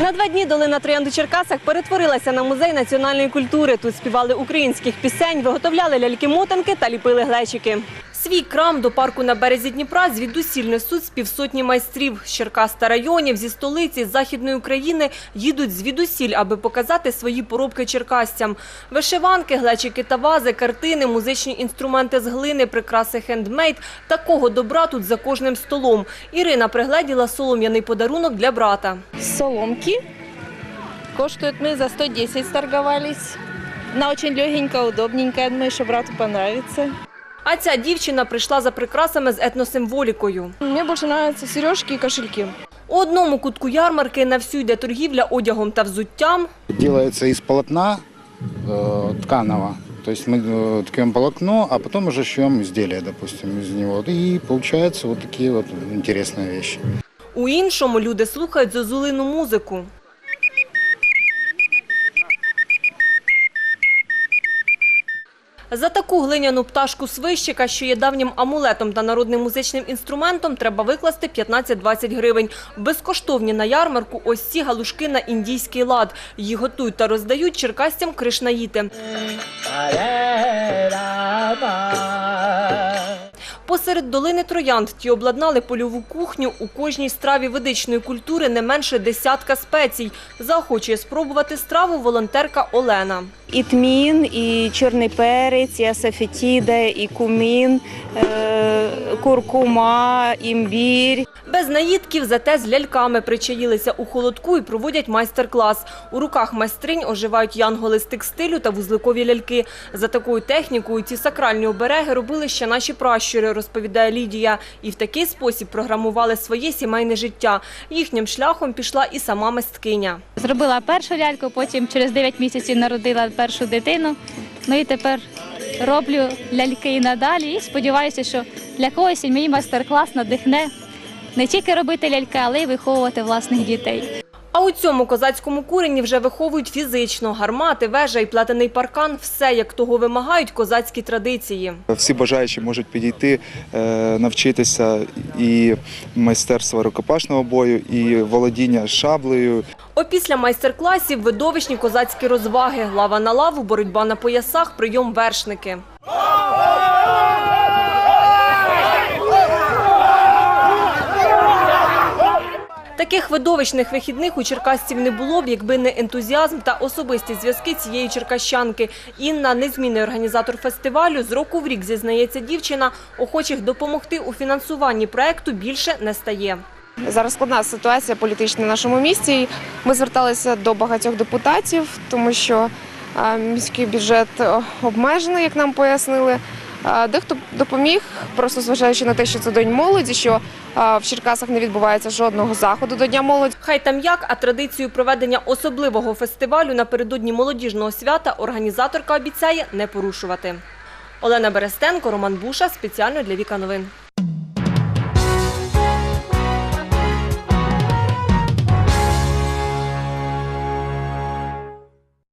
На два дні долина Троянд Черкасах перетворилася на музей національної культури. Тут співали українських пісень, виготовляли ляльки-мотанки та ліпили глечики. Свій крам до парку на березі Дніпра звідусіль несуть з півсотні майстрів. З Черкас та районів, зі столиці, з Західної України їдуть звідусіль, аби показати свої поробки черкасцям. Вишиванки, глечики та вази, картини, музичні інструменти з глини, прикраси хендмейд. Такого добра тут за кожним столом. Ірина пригледіла солом'яний подарунок для брата. соломки. Коштуют мы за 110 торговались. Она очень легенькая, удобненькая. Думаю, что брату понравится. А ця дівчина прийшла за прикрасами з етносимволікою. Мне больше нравятся сережки и кошельки. У одному кутку ярмарки на всю йде торгівля одягом та взуттям. Делается из полотна э, тканого. То есть мы э, ткем полотно, а потом уже шьем изделие, допустим, из него. И получаются вот такие вот интересные вещи. У іншому люди слухають зозулину музику. За таку глиняну пташку свищика, що є давнім амулетом та народним музичним інструментом, треба викласти 15-20 гривень. Безкоштовні на ярмарку ось ці галушки на індійський лад. Їх готують та роздають черкасцям кришнаїти. Посеред долини Троянд ті обладнали польову кухню. У кожній страві ведичної культури не менше десятка спецій. Заохочує спробувати страву волонтерка Олена. І тмін, і чорний перець, і асафетіда, і кумін, е, куркума, імбір. Без наїдків, зате з ляльками причаїлися у холодку і проводять майстер-клас. У руках майстринь оживають янголи з текстилю та вузликові ляльки. За такою технікою ці сакральні обереги робили ще наші пращури, розповідає Лідія. І в такий спосіб програмували своє сімейне життя. Їхнім шляхом пішла і сама мисткиня. Зробила першу ляльку, потім через 9 місяців народила першу дитину. Ну і тепер роблю ляльки і надалі. І сподіваюся, що для когось мій майстер-клас надихне не тільки робити ляльки, але й виховувати власних дітей. А у цьому козацькому курені вже виховують фізично. Гармати, вежа і платений паркан – все, як того вимагають козацькі традиції. Всі бажаючі можуть підійти, е, навчитися і майстерства рукопашного бою, і володіння шаблею, Опісля майстер-класів видовищні козацькі розваги. Лава на лаву, боротьба на поясах, прийом вершники. Таких видовищних вихідних у черкасців не було б, якби не ентузіазм та особисті зв'язки цієї черкащанки. Інна, незмінний організатор фестивалю, з року в рік, зізнається дівчина, охочих допомогти у фінансуванні проекту більше не стає. Зараз складна ситуація політична в нашому місті. Ми зверталися до багатьох депутатів, тому що міський бюджет обмежений, як нам пояснили. Дехто допоміг, просто зважаючи на те, що це день молоді, що в Черкасах не відбувається жодного заходу до Дня молоді. Хай там як, а традицію проведення особливого фестивалю напередодні молодіжного свята організаторка обіцяє не порушувати. Олена Берестенко, Роман Буша. Спеціально для Віка Новин.